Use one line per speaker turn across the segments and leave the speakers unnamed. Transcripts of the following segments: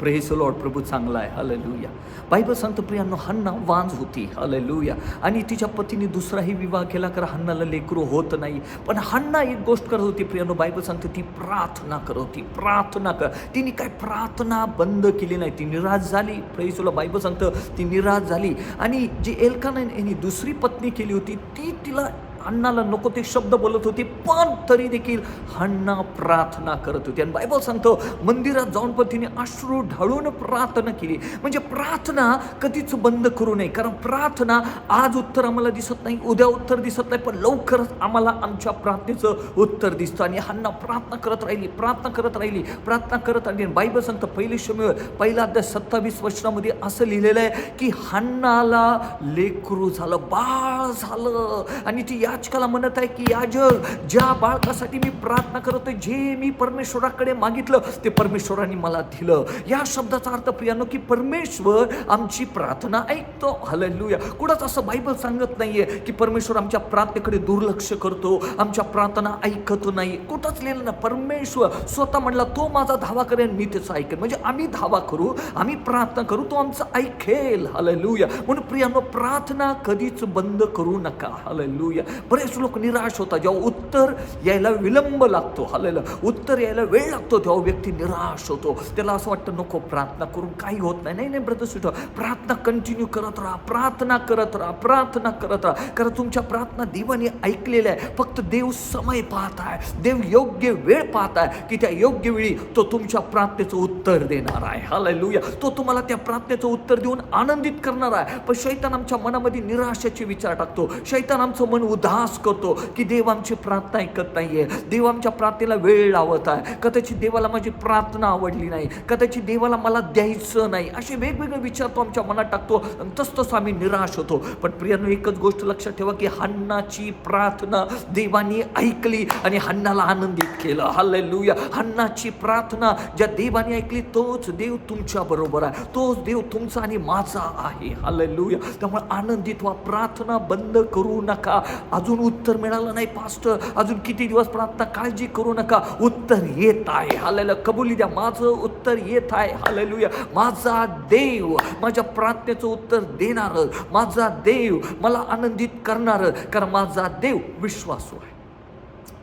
Press Lord प्रभू चांगला आहे. हललुया Bible सांगतो प्रियांनो हन्ना वांज होती. हललुया आणि तिच्या पतीने दुसराही विवाह केला कारण हन्नाला लेकरू होत नाही. पण हन्ना एक गोष्ट करत होती प्रियांनो बायबल सांगते ती प्रार्थना करत होती. प्रार्थना कर. तिने काय प्रार्थना बंद केली नाही. ती निराश झाली. प्रेसला बायबल सांगतं ती निराश झाली. आणि जी एलकाना यांनी दुसरी पत्नी केली होती ती तिला अण्णाला नको ते शब्द बोलत होती पण तरी देखील अण्णा प्रार्थना करत होती. आणि बायबल सांगतो मंदिरात जाऊन पण तिने अश्रू ढाळून प्रार्थना केली. म्हणजे प्रार्थना कधीच बंद करू नये कारण प्रार्थना आज उत्तर आम्हाला दिसत नाही उद्या उत्तर दिसत नाही पण लवकरच आम्हाला आमच्या प्रार्थनेचं उत्तर दिसतं. आणि अण्णा प्रार्थना करत राहिली प्रार्थना करत राहिली प्रार्थना करत राहिली. आणि बायबल सांगतं पहिले शमेळ पहिला अध्याय सत्तावीस वर्षामध्ये असं लिहिलेलं आहे की हन्नाला लेकरू झालं बाळ झालं. आणि ती या याचकाला म्हणत आहे की याजक ज्या बाळकासाठी मी प्रार्थना करतोय जे मी परमेश्वराकडे मागितलं ते परमेश्वराने मला दिलं. या शब्दाचा अर्थ प्रियानो की परमेश्वर आमची प्रार्थना ऐकतो. हललुया कुठंच असं बायबल सांगत नाहीये की परमेश्वर आमच्या प्रार्थनेकडे दुर्लक्ष करतो आमच्या प्रार्थना ऐकत नाही. कुठंच लिहिलं ना परमेश्वर स्वतः म्हणला तो माझा धावा करेन मी त्याचा ऐकेन. म्हणजे आम्ही धावा करू आम्ही प्रार्थना करू तो आमचं ऐकेल. हललुया म्हणून प्रियानो प्रार्थना कधीच बंद करू नका. हललुया बरेच लोक निराश होतात. जेव्हा उत्तर यायला विलंब लागतो. हलेलं. उत्तर यायला वेळ लागतो तेव्हा व्यक्ती निराश होतो. त्याला असं वाटतं नको प्रार्थना करून काही होत नाही. नाही नाही ब्रदर प्रार्थना कंटिन्यू करत राहा. प्रार्थना करत राहा. प्रार्थना करत राहा. कारण तुमच्या प्रार्थना देवाने ऐकलेल्या आहे फक्त देव समय पाहत आहे. देव योग्य वेळ पाहत आहे की त्या योग्य वेळी तो तुमच्या प्रार्थनेचं उत्तर देणार आहे. हालेलुया तो तुम्हाला त्या प्रार्थनेचं उत्तर देऊन आनंदित करणार आहे. पण शैतान आमच्या मनामध्ये निराशाचे विचार टाकतो. शैतान आमचं मन धास करतो की देव आमची प्रार्थना ऐकत नाहीये. देव आमच्या प्रार्थनेला वेळ लावत आहे. कदाचित देवाला माझी प्रार्थना आवडली नाही. कदाचित देवाला मला द्यायचं नाही. असे वेगवेगळे विचार तो आमच्या मनात टाकतो आणि तसतसं आम्ही निराश होतो. पण प्रियानं एकच गोष्ट लक्षात ठेवा की हन्नाची प्रार्थना देवानी ऐकली आणि हन्नाला आनंदित केलं. हल्लेलुया हन्नाची प्रार्थना ज्या देवाने ऐकली तोच देव तुमच्या बरोबर आहे. तोच देव तुमचा आणि माझा आहे. हल्लेलुया त्यामुळे आनंदित व्हा. प्रार्थना बंद करू नका. अजून उत्तर मिळालं नाही पास्टर. अजून किती दिवस प्रार्थना काळजी करू नका. उत्तर येत आहे. हालेलं कबुली द्या. माझं उत्तर येत आहे. हालेलुया. माझा देव माझ्या प्रार्थनेचं उत्तर देणार. माझा देव मला आनंदित करणार. कारण माझा देव विश्वासू आहे.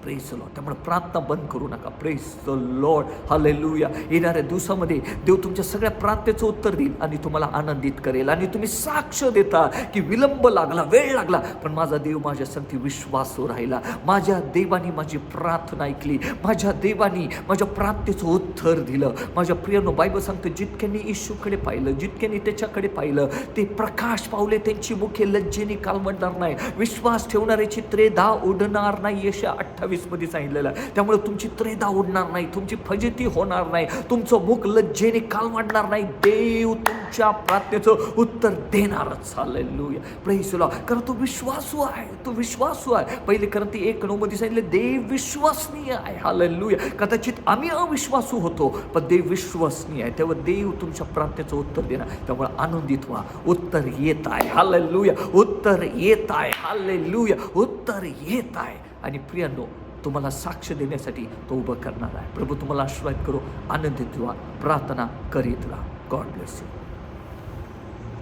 प्रेस लॉ त्यामुळे प्रार्थना बंद करू नका. प्रेस द लॉर्ड हालेलुया येणाऱ्या दिवसामध्ये देव तुमच्या सगळ्या प्रार्थनेचं उत्तर देईल आणि तुम्हाला आनंदित करेल आणि तुम्ही साक्ष देता की विलंब लागला वेळ लागला पण माझा देव माझ्या संगती विश्वासू राहिला. माझ्या देवाने माझी प्रार्थना ऐकली. माझ्या देवाने माझ्या प्रार्थनेचं उत्तर दिलं. माझ्या प्रियनो बायबल सांगतं जितक्यांनी इशूकडे पाहिलं जितक्यांनी त्याच्याकडे पाहिलं ते प्रकाश पावले त्यांची मुखे लज्जेने कालवडणार नाही. विश्वास ठेवणारी चित्रे दा उडणार नाही यशा अठ्ठावीस वीसमध्ये सांगितलेलं आहे. त्यामुळे तुमची त्रेदा उडणार नाही तुमची फजिती होणार नाही तुमचं मुख लज्जेने काल वाढणार नाही. देव तुमच्या प्रार्थनेचं उत्तर देणारच. चाललंय लुया प्रेसुला कारण तो विश्वासू आहे तो विश्वासू आहे. पहिले कारण ती एक नऊ मध्ये सांगितले देव विश्वसनीय आहे. हालेलुया कदाचित आम्ही अविश्वासू होतो पण देव विश्वसनीय आहे. तेव्हा देव तुमच्या प्रार्थनेचं उत्तर देणार. त्यामुळे आनंदित व्हा. उत्तर येत आहे. हालेलुया उत्तर येत आहे. हालेलुया उत्तर येत आहे. आणि प्रियांनो तुम्हाला साक्ष देण्यासाठी तो उभं करणार आहे. प्रभू तुम्हाला आशीर्वाद करो आनंदित व्हा प्रार्थना करीत राहा. God bless you